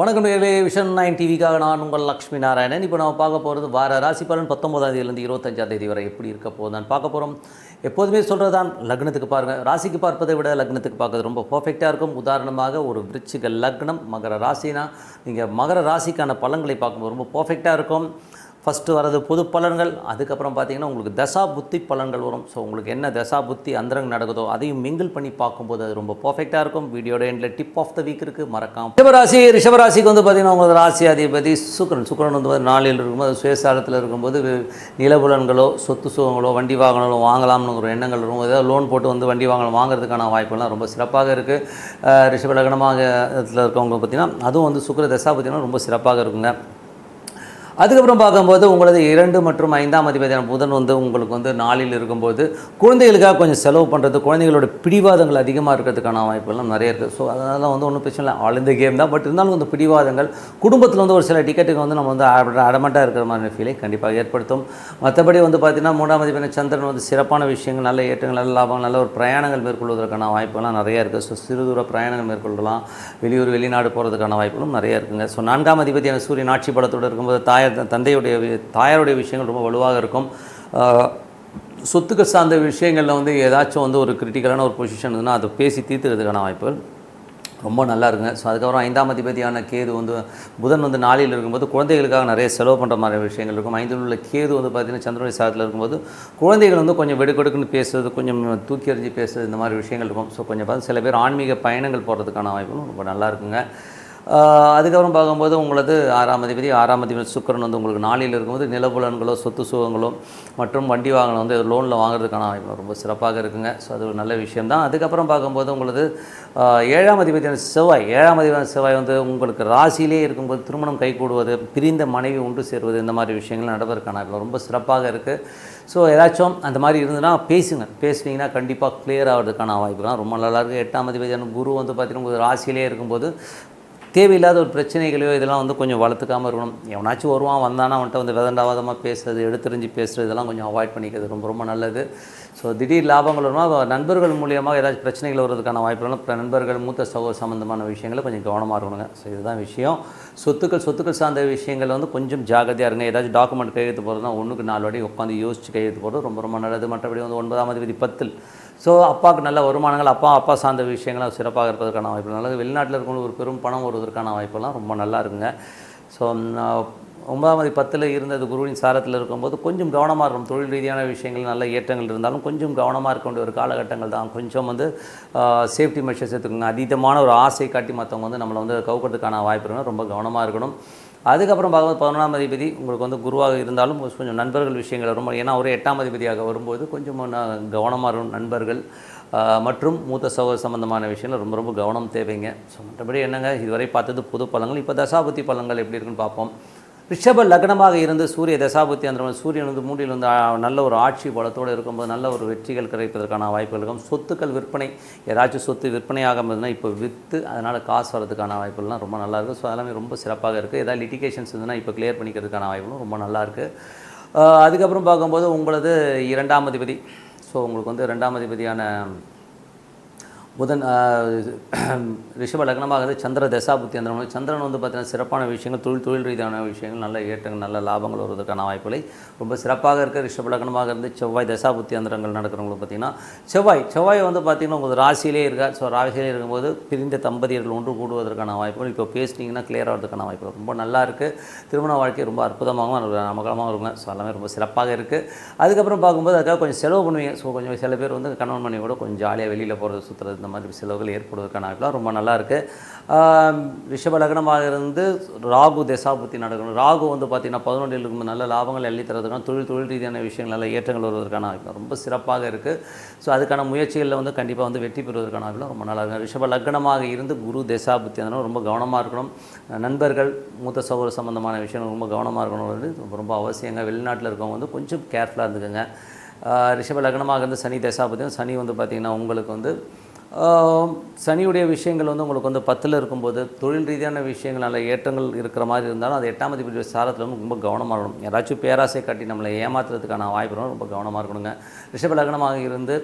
வணக்கம் நேர்களே vision nine டிவிக்காக நான் உங்கள் லக்ஷ்மி நாராயணன். இப்போ நம்ம பார்க்க போகிறது வார ராசி பலன் பத்தொன்பதாம் தேதியிலேருந்து இருபத்தஞ்சாம் தேதி வரை எப்படி இருக்க போதான் பார்க்க போகிறோம் எப்போதுமே சொல்கிறது தான் லக்னத்துக்கு பாருங்கள் ராசிக்கு பார்ப்பதை விட லக்னத்துக்கு பார்க்கறது ரொம்ப பர்ஃபெக்டாக இருக்கும். உதாரணமாக ஒரு விருச்சிக லக்னம் மகர ராசினா நீங்கள் மகர ராசிக்கான பலன்களை பார்க்கும்போது ரொம்ப பர்ஃபெக்டாக இருக்கும். ஃபஸ்ட்டு வர்றது பொது பலன்கள் அதுக்கப்புறம் பார்த்தீங்கன்னா உங்களுக்கு தசா புத்தி பலன்கள் வரும். ஸோ உங்களுக்கு என்ன தசா புத்தி அந்தரங்க நடக்குதோ அதையும் மிங்கிள் பண்ணி பார்க்கும்போது அது ரொம்ப பர்ஃபெக்டாக இருக்கும். வீடியோட எண்டில் டிப் ஆஃப் த வீக் இருக்குது மறக்காம. ரிஷபராசி ரிஷபராசிக்கு வந்து பார்த்தீங்கன்னா உங்களோட ராசி அதிபதி சுக்கரன். சுக்கரன் வந்து நாளில் இருக்கும்போது சுயசாரத்தில் இருக்கும்போது நிலபுலன்களோ சொத்து சுகங்களோ வண்டி வாகனங்களோ வாங்கலாம்னு ஒரு எண்ணங்கள் இருக்கும். ஏதாவது லோன் போட்டு வந்து வண்டி வாங்கலாம் வாங்குறதுக்கான வாய்ப்புலாம் ரொம்ப சிறப்பாக இருக்குது ரிஷப லக்னமாக இதில் இருக்கவங்க பார்த்தீங்கன்னா அதுவும் வந்து சுக்கர தசா பார்த்தீங்கன்னா ரொம்ப சிறப்பாக இருக்குங்க. அதுக்கப்புறம் பார்க்கும்போது உங்களது இரண்டு மற்றும் ஐந்தாம் அதிபதியான புதன் வந்து உங்களுக்கு வந்து நாளில் இருக்கும்போது குழந்தைகளுக்காக கொஞ்சம் செலவு பண்ணுறது குழந்தைகளோட பிடிவாதங்கள் அதிகமாக இருக்கிறதுக்கான வாய்ப்புகள்லாம் நிறைய இருக்குது ஸோ அதனால் வந்து ஒன்றும் பிரச்சனை இல்லை. ஆல் இந்த கேம் தான். பட் இருந்தாலும் வந்து பிடிவாதங்கள் குடும்பத்தில் வந்து ஒரு சில டிக்கெட்டுக்கு வந்து நம்ம வந்து அடமெண்ட்டாக இருக்கிற மாதிரி ஃபீலை கண்டிப்பாக ஏற்படுத்தும். மற்றபடி வந்து பார்த்திங்கன்னா மூன்றாம் அதிபதியான சந்திரன் வந்து சிறப்பான விஷயங்கள் நல்ல ஏற்றங்கள் நல்ல லாபம் நல்ல ஒரு பிரயாணங்கள் மேற்கொள்வதற்கான வாய்ப்புகள்லாம் நிறைய இருக்குது ஸோ சிறு தூர பிரயாணங்கள் மேற்கொள்ளலாம். வெளியூர் வெளிநாடு போகிறதுக்கான வாய்ப்புகளும் நிறைய இருக்குங்க. ஸோ நான்காம் அதிபதியான சூரியன் ஆட்சி படத்தோடு இருக்கும்போது தாயார் தந்தையுடைய தாயாருடைய விஷயங்கள் ரொம்ப வலுவாக இருக்கும். சொத்துக்கு சொத்துக்கள் சார்ந்த விஷயங்களில் வந்து ஏதாச்சும் வந்து ஒரு கிரிட்டிக்கலான ஒரு பொசிஷன் இருந்ததுன்னா அதை பேசி தீர்த்துறதுக்கான வாய்ப்புகள் ரொம்ப நல்லா இருக்குங்க. ஸோ அதுக்கப்புறம் ஐந்தாம் அதிபதியான கேது வந்து புதன் வந்து நாளில் இருக்கும்போது குழந்தைகளுக்காக நிறைய செலவு பண்ணுற மாதிரி விஷயங்கள் இருக்கும். ஐந்தில் உள்ள கேது வந்து பார்த்திங்கன்னா சந்திரனுடைய சாதத்தில் இருக்கும்போது குழந்தைகள் வந்து கொஞ்சம் வெடுக்கெடுக்குன்னு பேசுறது கொஞ்சம் தூக்கி எறிஞ்சு பேசுறது இந்த மாதிரி விஷயங்கள் இருக்கும். ஸோ கொஞ்சம் பார்த்து சில பேர் ஆன்மீக பயணங்கள் போகிறதுக்கான வாய்ப்புகளும் ரொம்ப நல்லா இருக்குங்க. அதுக்கப்புறம் பார்க்கும்போது உங்களது ஆறாம் அதிபதி ஆறாம் அதிபதி சுக்கிரன் வந்து உங்களுக்கு நாளில் இருக்கும்போது நிலபுலன்களோ சொத்து சுகங்களோ மற்றும் வண்டி வாகனம் வந்து லோனில் வாங்குறதுக்கான வாய்ப்பு ரொம்ப சிறப்பாக இருக்குங்க. ஸோ அது ஒரு நல்ல விஷயம்தான். அதுக்கப்புறம் பார்க்கும்போது உங்களது ஏழாம் அதிபதியான செவ்வாய் ஏழாம் அதிபதியான செவ்வாய் வந்து உங்களுக்கு ராசியிலே இருக்கும்போது திருமணம் கைகூடுவது பிரிந்த மனைவி ஒன்று சேருவது இந்த மாதிரி விஷயங்கள் நடப்பதற்கான வாய்ப்பு ரொம்ப சிறப்பாக இருக்குது ஸோ ஏதாச்சும் அந்த மாதிரி இருந்ததுன்னா பேசுங்க. பேசுனீங்கன்னா கண்டிப்பாக கிளியர் ஆகிறதுக்கான வாய்ப்புலாம் ரொம்ப நல்லா இருக்குது எட்டாம் அதிபதியான குரு வந்து பார்த்திங்கன்னா உங்களுக்கு ராசியிலே இருக்கும்போது தேவையில்லாத ஒரு பிரச்சனைகளையோ இதெல்லாம் வந்து கொஞ்சம் வளர்த்துக்காமல் இருக்கணும். எவனாச்சும் வருவான் வந்தானா அவன்கிட்ட வந்து விதண்டாவாதமாக பேசுறது எடுத்துரிஞ்சு பேசுறது இதெல்லாம் கொஞ்சம் அவாய்ட் பண்ணிக்கிறது ரொம்ப ரொம்ப நல்லது. ஸோ திடீர் லாபங்கள் வருமா? நண்பர்கள் மூலியமாக ஏதாச்சும் பிரச்சனைகள் வர்றதுக்கான வாய்ப்புகளும் இப்ப நண்பர்கள் மூத்த சகோ சம்மந்தமான விஷயங்களை கொஞ்சம் கவனமாக இருக்கணுங்க. ஸோ இதுதான் விஷயம். சொத்துக்கள் சொத்துக்கள் சார்ந்த விஷயங்கள் வந்து கொஞ்சம் ஜாகிரதையாக இருங்க. ஏதாச்சும் டாக்குமெண்ட் கையெழுத்து போகிறதுனா ஒன்றுக்கு நாலு வாட்டி உட்காந்து யோசிச்சு கையெழுத்து போகிறது ரொம்ப ரொம்ப நல்லது. மற்றபடி வந்து ஒன்பதாம் தேதி பத்தில் ஸோ அப்பாவுக்கு நல்ல வருமானங்கள் அப்பா அப்பா சார்ந்த விஷயங்கள் சிறப்பாக இருப்பதற்கான வாய்ப்பு நல்லது வெளிநாட்டில் இருக்கவங்களுக்கு ஒரு பெரும் பணம் வருவதற்கான வாய்ப்பெல்லாம் ரொம்ப நல்லா இருக்குங்க. ஸோ ஒன்பதாம் பத்தில் இருந்தது குருவின் சாரத்தில் இருக்கும்போது கொஞ்சம் கவனமாக இருக்கும். தொழில் ரீதியான விஷயங்கள் நல்ல ஏற்றங்கள் இருந்தாலும் கொஞ்சம் கவனமாக இருக்க வேண்டிய ஒரு காலகட்டங்கள் தான். கொஞ்சம் வந்து சேஃப்டி மெஷர்ஸ் எடுத்துக்கோங்க. அதீதமான ஒரு ஆசை காட்டி மற்றவங்க வந்து நம்மளை வந்து கவுக்கிறதுக்கான வாய்ப்பு இருக்கணும் ரொம்ப கவனமாக இருக்கணும். அதுக்கப்புறம் பார்க்கும்போது பதினொன்றாம் அதிபதி உங்களுக்கு வந்து குருவாக இருந்தாலும் கொஞ்சம் நண்பர்கள் விஷயங்கள் ரொம்ப ஏன்னா ஒரு எட்டாம் அதிபதியாக வரும்போது கொஞ்சம் கவனமாக இருக்கும் நண்பர்கள் மற்றும் மூத்த சகோதர சம்பந்தமான விஷயங்கள் ரொம்ப ரொம்ப கவனம் தேவைங்க. ஸோ மற்றபடி என்னங்க இதுவரை பார்த்தது புது பழங்கள். இப்போ தசாபுத்தி பழங்கள் எப்படி இருக்குன்னு பார்ப்போம். ரிஷப லக்னமாக இருந்து சூரிய தசாபுத்தி அந்த சூரியன் வந்து மூன்றில் வந்து நல்ல ஒரு ஆட்சி பலத்தோடு இருக்கும்போது நல்ல ஒரு வெற்றிகள் கிடைப்பதற்கான வாய்ப்புகள் இருக்கும். சொத்துக்கள் விற்பனை ஏதாச்சும் சொத்து விற்பனை ஆகாமல் இப்போ விற்று அதனால் காசு வரதுக்கான வாய்ப்புகள்லாம் ரொம்ப நல்லா இருக்குது ஸோ அதெல்லாமே ரொம்ப சிறப்பாக இருக்குது ஏதாவது லிட்டிகேஷன்ஸ் இருந்ததுன்னா இப்போ கிளியர் பண்ணிக்கிறதுக்கான வாய்ப்புகளும் ரொம்ப நல்லா இருக்குது அதுக்கப்புறம் பார்க்கும்போது உங்களது இரண்டாம் அதிபதி. ஸோ உங்களுக்கு வந்து ரெண்டாம் அதிபதியான புதன் ரிஷப லக்னமாக இருந்து சந்திர தசாபுத்தி அந்த சந்திரன் வந்து பார்த்தீங்கன்னா சிறப்பான விஷயங்கள் தொழில் தொழில் ரீதியான விஷயங்கள் நல்ல ஏற்றங்கள் நல்ல லாபங்கள் வருவதற்கான வாய்ப்புகளை ரொம்ப சிறப்பாக இருக்க. ரிஷப லக்னமாக இருந்து செவ்வாய் தசாபுத்தி அந்தரங்கள் நடக்கிறவங்களுக்கு பார்த்தீங்கன்னா செவ்வாய் செவ்வாய் வந்து பார்த்தீங்கன்னா உங்கள் ராசியிலே இருக்கா? ஸோ ராசியிலே இருக்கும்போது பிரிந்த தம்பதியர்கள் ஒன்று கூடுவதற்கான வாய்ப்புகள். இப்போ பேசினீங்கன்னா கிளியர் ஆகிறதுக்கான வாய்ப்புகள். ரொம்ப நல்லா இருக்குது திருமண வாழ்க்கை ரொம்ப அற்புதமாகவும் நமக்கலமாகவும் இருக்கும் ஸோ எல்லாமே ரொம்ப சிறப்பாக இருக்குது அதுக்கப்புறம் பார்க்கும்போது அதுக்காக கொஞ்சம் செலவு பண்ணுவீங்க. ஸோ கொஞ்சம் சில பேர் வந்து கணவன் மனைவி கூட கொஞ்சம் ஜாலியாக வெளியில் போகிறது சுற்றுறது இந்த மாதிரி செலவுகள் ஏற்படுவதற்கான வாய்ப்புலாம் ரொம்ப நல்லா இருக்குது ரிஷப லக்னமாக இருந்து ராகு தசாபுத்தி நடக்கணும். ராகு வந்து பார்த்திங்கன்னா பதினொன்றில் இருக்கும் நல்ல லாபங்கள் அள்ளி தரதுக்கான தொழில் தொழில் ரீதியான விஷயங்கள் நல்ல ஏற்றங்கள் வருவதற்கான வாய்ப்பு ரொம்ப சிறப்பாக இருக்குது ஸோ அதுக்கான முயற்சிகளில் வந்து கண்டிப்பாக வந்து வெற்றி பெறுவதற்கான வாய்ப்புலாம் ரொம்ப நல்லா இருக்கும் ரிஷப லக்னமாக இருந்து குரு தசாபுத்தி அதனால் ரொம்ப கவனமாக இருக்கணும். நண்பர்கள் மூத்த சகோதர சம்பந்தமான விஷயங்கள் ரொம்ப கவனமாக இருக்கணும். ரொம்ப ரொம்ப அவசியங்க. வெளிநாட்டில் இருக்கவங்க வந்து கொஞ்சம் கேர்ஃபுல்லாக இருந்துக்கோங்க. ரிஷப லக்னமாக இருந்து சனி தசாபுத்தியும் சனி வந்து பார்த்திங்கன்னா உங்களுக்கு வந்து சனியுடைய விஷயங்கள் வந்து உங்களுக்கு வந்து பத்தில் இருக்கும்போது தொழில் ரீதியான விஷயங்கள் நல்ல ஏற்றங்கள் இருக்கிற மாதிரி இருந்தாலும் அது எட்டாம் அதிபதி சாரத்தில் வந்து ரொம்ப கவனமாக இருக்கணும். யாராச்சும் பேராசை காட்டி நம்மளை ஏமாத்துறதுக்கான வாய்ப்பு ரொம்ப கவனமாக இருக்கணுங்க. ரிஷப லக்னமாக இருந்து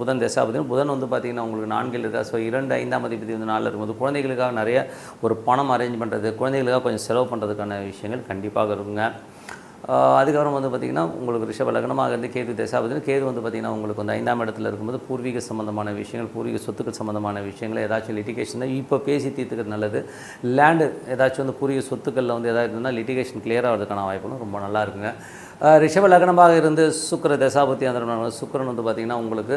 புதன் தசாபதி புதன் வந்து பார்த்திங்கன்னா உங்களுக்கு நான்கில் இருக்கா? ஸோ இரண்டு ஐந்தாம் அதிபதி வந்து நாளில் இருக்கும்போது குழந்தைகளுக்காக நிறைய ஒரு பணம் அரேஞ்ச் பண்ணுறது குழந்தைகளுக்காக கொஞ்சம் செலவு பண்ணுறதுக்கான விஷயங்கள் கண்டிப்பாக இருக்குங்க. அதுக்கப்புறம் வந்து பார்த்திங்கன்னா உங்களுக்கு ரிஷப லக்னமாக இருந்து கேது தசாபதினு கேது வந்து பார்த்திங்கன்னா உங்களுக்கு வந்து ஐந்தாம் இடத்துல இருக்கும்போது பூர்வீக சம்பந்தமான விஷயங்கள் பூர்வீக சொத்துக்கள் சம்பந்தமான விஷயங்கள் ஏதாச்சும் லிட்டிகேஷன் இப்போ பேசி தீர்த்துக்கிறது நல்லது. லேண்டு ஏதாச்சும் வந்து பூர்வீக சொத்துக்களில் வந்து ஏதாவது இருந்தால் லிட்டிகேஷன் கிளியர் ஆகிறதுக்கான வாய்ப்புகளும் ரொம்ப நல்லா இருக்குங்க. ரிஷப லக்னமாக இருந்து சுக்கர தசாபதி அந்த வந்து பார்த்திங்கன்னா உங்களுக்கு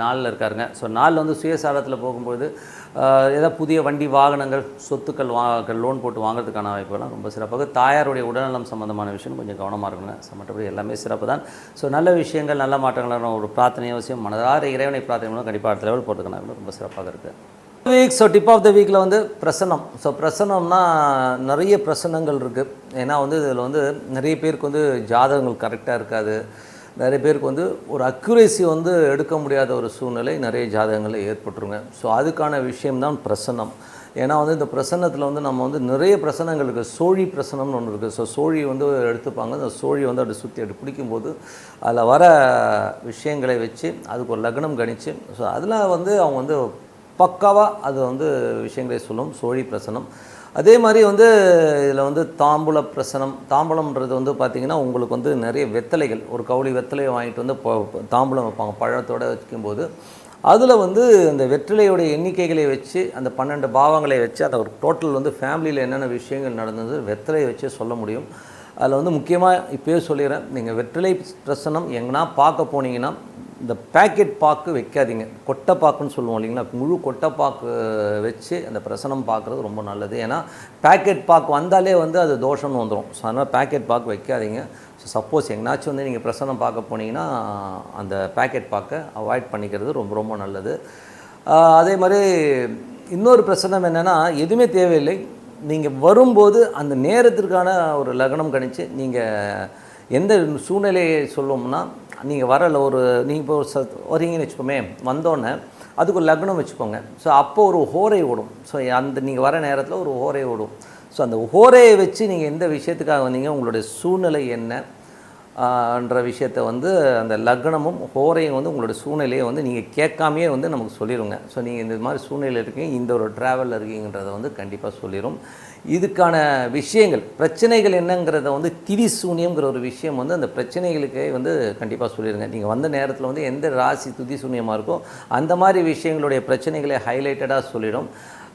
நாளில் இருக்காருங்க. ஸோ நாளில் வந்து சுயசாரத்தில் போகும்போது ஏதாவது புதிய வண்டி வாகனங்கள் சொத்துக்கள் வா லோன் போட்டு வாங்குறதுக்கான வாய்ப்புகள்லாம் ரொம்ப சிறப்பாக தாயாருடைய உடல்நலம் சம்மந்தமான விஷயம் கொஞ்சம் கவனமாக இருக்கணும். மற்றபடி எல்லாமே சிறப்பு தான். ஸோ நல்ல விஷயங்கள் நல்ல மாற்றங்களான ஒரு பிரார்த்தனை அவசியம். மனதார இறைவனை பிரார்த்தனை மூலம் கண்டிப்பாக அடுத்த லெவல் போகிறதுக்கான ரொம்ப சிறப்பாக இருக்குது week so tip of the வீக்கில் வந்து பிரசனம். ஸோ பிரசனம்னா நிறைய பிரசனங்கள் இருக்குது ஏன்னா வந்து இதில் வந்து நிறைய பேருக்கு வந்து ஜாதகங்கள் கரெக்டாக இருக்காது. நிறைய பேருக்கு வந்து ஒரு அக்யூரேசி வந்து எடுக்க முடியாத ஒரு சூழ்நிலை நிறைய ஜாதகங்களில் ஏற்பட்டுருங்க. ஸோ அதுக்கான விஷயம்தான் பிரசனம். ஏன்னா வந்து இந்த பிரசன்னத்தில் வந்து நம்ம வந்து நிறைய பிரசனங்கள் இருக்குது சோழி பிரசனம்னு ஒன்று இருக்குது ஸோ சோழி வந்து எடுத்துப்பாங்க. அந்த சோழி வந்து அப்படி சுற்றி அப்படி பிடிக்கும்போது அதில் வர விஷயங்களை வச்சு அதுக்கு ஒரு லக்னம் கணிச்சு ஸோ அதில் வந்து அவங்க வந்து பக்காவாக அது வந்து விஷயங்களை சொல்லும். சோழி பிரசனம். அதே மாதிரி வந்து இதில் வந்து தாம்பூல பிரசனம். தாம்பூலம்ன்றது வந்து பார்த்திங்கன்னா உங்களுக்கு வந்து நிறைய வெத்தலைகள். ஒரு கவுளி வெத்தலையை வாங்கிட்டு வந்து தாம்பூலம் வைப்பாங்க. பழத்தோடு வைக்கும்போது. அதில் வந்து அந்த வெற்றிலையோட எண்ணிக்கைகளை வச்சு அந்த பன்னெண்டு பாவங்களை வச்சு அந்த ஒரு டோட்டல் வந்து ஃபேமிலியில் என்னென்ன விஷயங்கள் நடந்தது வெத்தலையை வச்சு சொல்ல முடியும். அதில் வந்து முக்கியமாக இப்போயே சொல்லிடுறேன். நீங்கள் வெற்றிலை பிரசனம் எங்கன்னா பார்க்க போனீங்கன்னா இந்த பேக்கெட் பாக்கு வைக்காதீங்க. கொட்டை பாக்குன்னு சொல்லுவோம் இல்லைங்களா? முழு கொட்டை பாக்கு வச்சு அந்த பிரசனம் பார்க்குறது ரொம்ப நல்லது. ஏன்னா பேக்கெட் பாக்கு வந்தாலே வந்து அது தோஷம்னு வந்துடும் ஸோ அதனால் பேக்கெட் பாக்கு வைக்காதீங்க. ஸோ சப்போஸ் எங்கனாச்சும் வந்து நீங்கள் பிரசனம் பார்க்க போனீங்கன்னா அந்த பேக்கெட் பாக்கை அவாய்ட் பண்ணிக்கிறது ரொம்ப ரொம்ப நல்லது. அதே மாதிரி இன்னொரு பிரச்சனை என்னென்னா எதுவுமே தேவையில்லை. நீங்கள் வரும்போது அந்த நேரத்திற்கான ஒரு லக்னம் கணித்து நீங்கள் எந்த சூழ்நிலையை சொல்லுவோம்னா நீங்கள் வரல ஒரு நீங்கள் இப்போ ச வரீங்கன்னு வச்சுக்கோமே வந்தோடனே அதுக்கு ஒரு லக்னம் வச்சுக்கோங்க. ஸோ அப்போ ஒரு ஹோரை ஓடும். ஸோ அந்த நீங்கள் வர நேரத்தில் ஒரு ஹோரை ஓடும். ஸோ அந்த ஹோரையை வச்சு நீங்கள் எந்த விஷயத்துக்காக வந்தீங்க உங்களுடைய சூழ்நிலை என்ன என்ற விஷயத்தை வந்து அந்த லக்னமும் ஹோரையும் வந்து உங்களோட சூழ்நிலையை வந்து நீங்கள் கேட்காமையே வந்து நமக்கு சொல்லிடுங்க ஸோ நீங்கள் இந்த மாதிரி சூழ்நிலையில் இருக்கீங்க இந்த ஒரு ட்ராவலில் இருக்கீங்கன்றதை வந்து கண்டிப்பாக சொல்லிடும் இதுக்கான விஷயங்கள் பிரச்சனைகள் என்னங்கிறத வந்து திரி சூன்யம்ங்கிற ஒரு விஷயம் வந்து அந்த பிரச்சனைகளுக்கே வந்து கண்டிப்பாக சொல்லிடுங்க நீங்கள் வந்த நேரத்தில் வந்து எந்த ராசி துதி சூன்யமாக இருக்கோ அந்த மாதிரி விஷயங்களுடைய பிரச்சனைகளை ஹைலைட்டடாக சொல்லிடும்.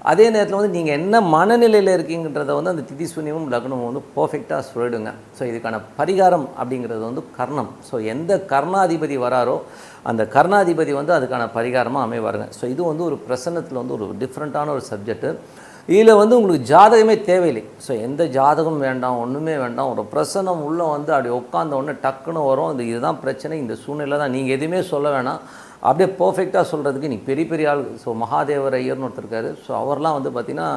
அதே நேரத்தில் வந்து நீங்கள் என்ன மனநிலையில் இருக்கீங்கன்றத வந்து அந்த திதி சூன்யமும் லக்னமும் வந்து பர்ஃபெக்டாக சொல்லிடுங்க. ஸோ இதுக்கான பரிகாரம் அப்படிங்கிறது வந்து கர்ணம். ஸோ எந்த கர்ணாதிபதி வராரோ அந்த கர்ணாதிபதி வந்து அதுக்கான பரிகாரமாக அமைவாருங்க. ஸோ இது வந்து ஒரு பிரசன்னத்தில் வந்து ஒரு டிஃப்ரெண்ட்டான ஒரு சப்ஜெக்ட்டு இதில் வந்து உங்களுக்கு ஜாதகமே தேவையில்லை. ஸோ எந்த ஜாதகம் வேண்டாம் ஒன்றுமே வேண்டாம். ஒரு பிரசனம் உள்ளே வந்து அப்படி உட்காந்த உடனே டக்குன்னு வரும். இந்த இதுதான் பிரச்சனை. இந்த சூழ்நிலை தான் நீங்கள் எதுவுமே சொல்ல வேணாம். அப்படியே பர்ஃபெக்டாக சொல்கிறதுக்கு நீ பெரிய பெரிய ஆள். ஸோ மகாதேவர் ஐயர்னு ஒருத்தர் இருக்காரு. ஸோ அவர்லாம் வந்து பார்த்திங்கன்னா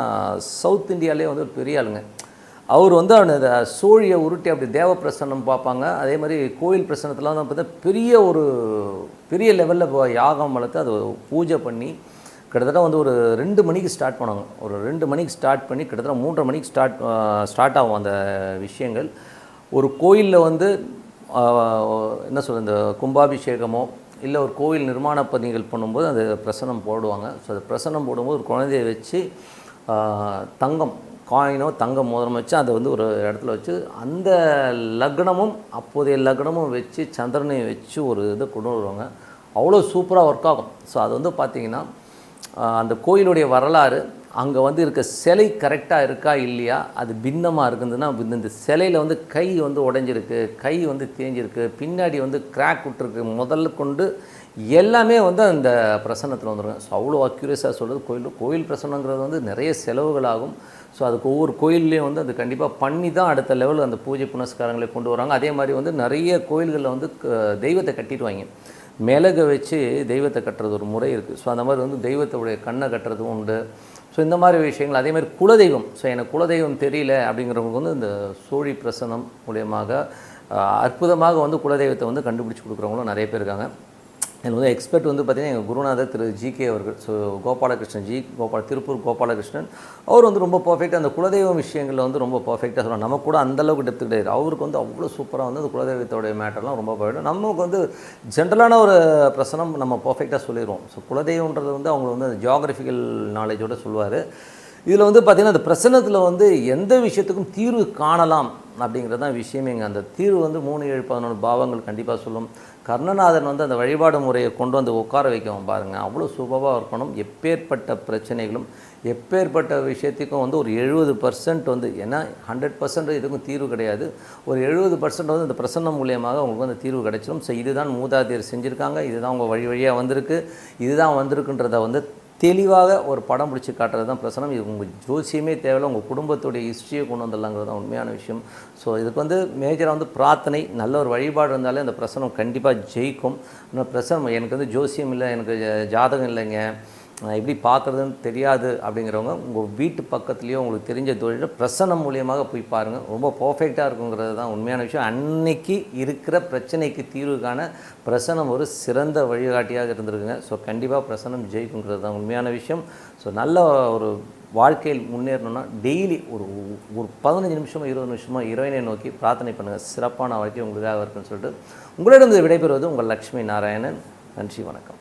சவுத் இந்தியாவிலே வந்து ஒரு பெரிய ஆளுங்க. அவர் வந்து அந்த சோழியை உருட்டி அப்படி தேவ பிரசன்னம் பார்ப்பாங்க. அதே மாதிரி கோயில் பிரசனத்தில் வந்து பார்த்தா பெரிய ஒரு பெரிய லெவலில் யாகம் வளர்த்து அதை பூஜை பண்ணி கிட்டத்தட்ட வந்து ஒரு ரெண்டு மணிக்கு ஸ்டார்ட் பண்ணுவாங்க ஒரு ரெண்டு மணிக்கு ஸ்டார்ட் பண்ணி கிட்டத்தட்ட மூன்றரை மணிக்கு ஸ்டார்ட் ஸ்டார்ட் ஆகும் அந்த விஷயங்கள். ஒரு கோயிலில் வந்து என்ன சொல்கிறது இந்த கும்பாபிஷேகமோ இல்லை ஒரு கோவில் நிர்மாண பணிகள் பண்ணும்போது அந்த பிரசனம் போடுவாங்க. ஸோ அது பிரசனம் போடும்போது ஒரு குழந்தைய வச்சு தங்கம் காயினோ தங்க மோதிரம் வச்சு அதை வந்து ஒரு இடத்துல வச்சு அந்த லக்னமும் அப்போதைய லக்னமும் வச்சு சந்திரனையும் வச்சு ஒரு இதை கொண்டு வருவாங்க. அவ்வளோ சூப்பராக ஒர்க் ஆகும். ஸோ அது வந்து பார்த்திங்கன்னா அந்த கோயிலுடைய வரலாறு அங்கே வந்து இருக்க சிலை கரெக்டாக இருக்கா இல்லையா? அது பின்னமாக இருக்குதுன்னா இந்த- இந்த சிலையில் வந்து கை வந்து உடஞ்சிருக்கு கை வந்து தேஞ்சிருக்கு பின்னாடி வந்து கிராக் விட்டுருக்கு. முதல்ல கொண்டு எல்லாமே வந்து அந்த பிரசன்னத்தில் வந்துடும் ஸோ அவ்வளோ அக்யூரியஸாக சொல்கிறது கோயில் கோயில் பிரசன்னங்கிறது வந்து நிறைய செலவுகள் ஆகும் ஸோ அதுக்கு ஒவ்வொரு கோயில்லையும் வந்து அது கண்டிப்பாக பண்ணி தான் அடுத்த லெவலில் அந்த பூஜை புனஸ்காரங்களை கொண்டு வராங்க. அதே மாதிரி வந்து நிறைய கோயில்களில் வந்து க- தெய்வத்தை கட்டிடுவாங்க மிளகு வச்சு தெய்வத்தை கட்டுறது ஒரு முறை இருக்குது ஸோ அந்த மாதிரி வந்து தெய்வத்தோடைய கண்ணை கட்டுறதும் உண்டு. ஸோ இந்த மாதிரி விஷயங்கள் அதே மாதிரி குலதெய்வம். ஸோ எனக்கு குலதெய்வம் தெரியல அப்படிங்கிறவங்களுக்கு வந்து இந்த சோழி பிரசனம் மூலியமாக அற்புதமாக வந்து குலதெய்வத்தை வந்து கண்டுபிடிச்சி கொடுக்குறவங்களும் நிறைய பேர் இருக்காங்க. இதில் வந்து எக்ஸ்பர்ட் வந்து பார்த்தீங்கன்னா எங்கள் குருநாதர் திரு ஜி கே அவர்கள் ஸோ கோபாலகிருஷ்ணன் ஜி கோபால திருப்பூர் கோபாலகிருஷ்ணன் அவர் வந்து ரொம்ப பர்ஃபெக்டாக அந்த குலதெய்வம் விஷயங்களில் வந்து ரொம்ப பர்ஃபெக்டாக சொல்லுவாங்க நமக்கு கூட அந்த அளவுக்கு டெப்த் கிடையாது. அவருக்கு வந்து அவ்வளோ சூப்பராக வந்து அந்த குலதெய்வத்தோடைய மேட்டர்லாம் ரொம்ப பர்ஃபெக்டாக நமக்கு வந்து ஜென்ரலான ஒரு பிரசனம் நம்ம பர்ஃபெக்டாக சொல்லிடுவோம் ஸோ குலதெய்வன்றது வந்து அவங்க வந்து அந்த ஜியாகிரபிக்கல் நாலேஜோடு சொல்லுவார். இதில் வந்து பார்த்திங்கன்னா அந்த பிரசனத்தில் வந்து எந்த விஷயத்துக்கும் தீர்வு காணலாம் அப்படிங்கிறது தான் விஷயமே இங்கே. அந்த தீர்வு வந்து மூணு ஏழு பதினொன்று பாவங்கள் கண்டிப்பாக சொல்லும். கர்ணநாதன் வந்து அந்த வழிபாடு முறையை கொண்டு வந்து உட்கார வைக்கவும் பாருங்கள் அவ்வளோ சுபமாக இருக்கணும். எப்பேற்பட்ட பிரச்சனைகளும் எப்பேற்பட்ட விஷயத்துக்கும் வந்து ஒரு எழுபது பர்சன்ட் வந்து ஏன்னா ஹண்ட்ரட் பர்சன்ட் இதுக்கும் தீர்வு கிடையாது. ஒரு எழுபது பர்சன்ட் வந்து இந்த பிரசன்னம் மூலியமாக உங்களுக்கு வந்து தீர்வு கிடைச்சிடும் ஸோ இதுதான் மூதாதையர் செஞ்சுருக்காங்க. இதுதான் உங்கள் வழி வழியாக வந்திருக்கு. இதுதான் வந்திருக்குன்றத வந்து தெளிவாக ஒரு படம் பிடிச்சி காட்டுறது தான் பிரசனம். இது உங்கள் ஜோசியமே தேவையில்ல உங்கள் குடும்பத்துடைய ஹிஸ்ட்ரியை கொண்டு வந்துடலாங்கிறது தான் உண்மையான விஷயம். ஸோ இதுக்கு வந்து மேஜராக வந்து பிரார்த்தனை நல்ல ஒரு வழிபாடு இருந்தாலே அந்த பிரசனம் கண்டிப்பாக ஜெயிக்கும். ஆனால் பிரசனம் எனக்கு வந்து ஜோசியம் இல்லை எனக்கு ஜாதகம் இல்லைங்க. எப்படி பார்க்குறதுன்னு தெரியாது அப்படிங்கிறவங்க உங்கள் வீட்டு பக்கத்துலேயோ உங்களுக்கு தெரிஞ்ச தொழில் பிரசனம் மூலியமாக போய் பாருங்கள் ரொம்ப பர்ஃபெக்டாக இருக்குங்கிறது தான் உண்மையான விஷயம். அன்னைக்கு இருக்கிற பிரச்சனைக்கு தீர்வு காண பிரசனம் ஒரு சிறந்த வழிகாட்டியாக இருந்திருக்குங்க. ஸோ கண்டிப்பாக பிரசனம் ஜெயிக்குங்கிறது தான் உண்மையான விஷயம். ஸோ நல்ல ஒரு வாழ்க்கையில் முன்னேறணும்னா டெய்லி ஒரு ஒரு பதினஞ்சு நிமிஷமோ இருபது நிமிஷமோ இறைவனை நோக்கி பிரார்த்தனை பண்ணுங்கள் சிறப்பான வாழ்க்கை உங்களுக்காக இருக்குன்னு சொல்லிட்டு உங்களிடம் விடைபெறுவது உங்கள் லக்ஷ்மி நாராயணன். நன்றி வணக்கம்.